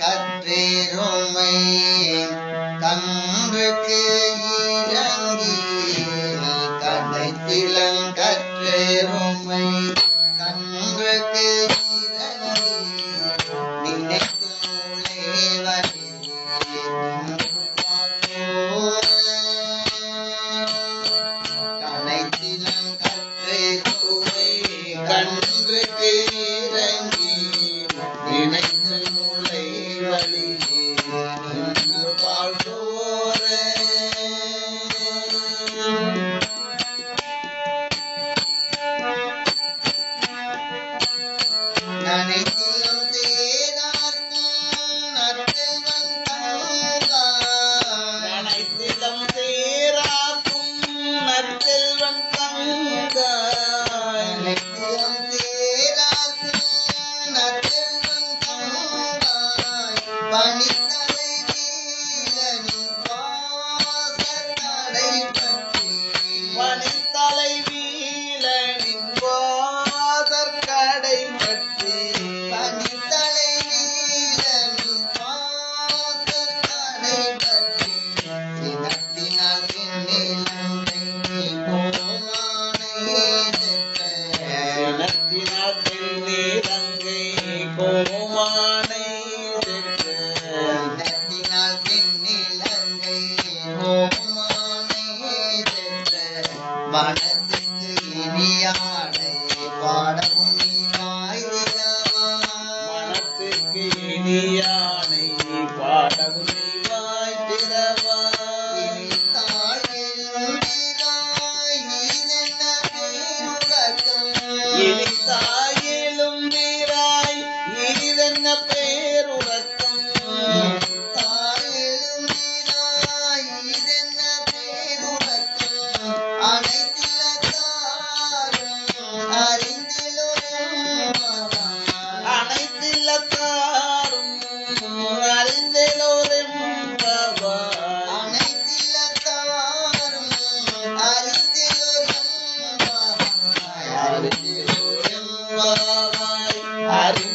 கற்றேருமை தன்றுக்கு இறங்கி கடைத்திலங்கற்றேருமை Nani money. வடத்து இனியாடை பாடவும் மனத்துக்கு இனியானை பாடவும் இனி தாயிலும் நீராய் இதென்ன i Hare Hare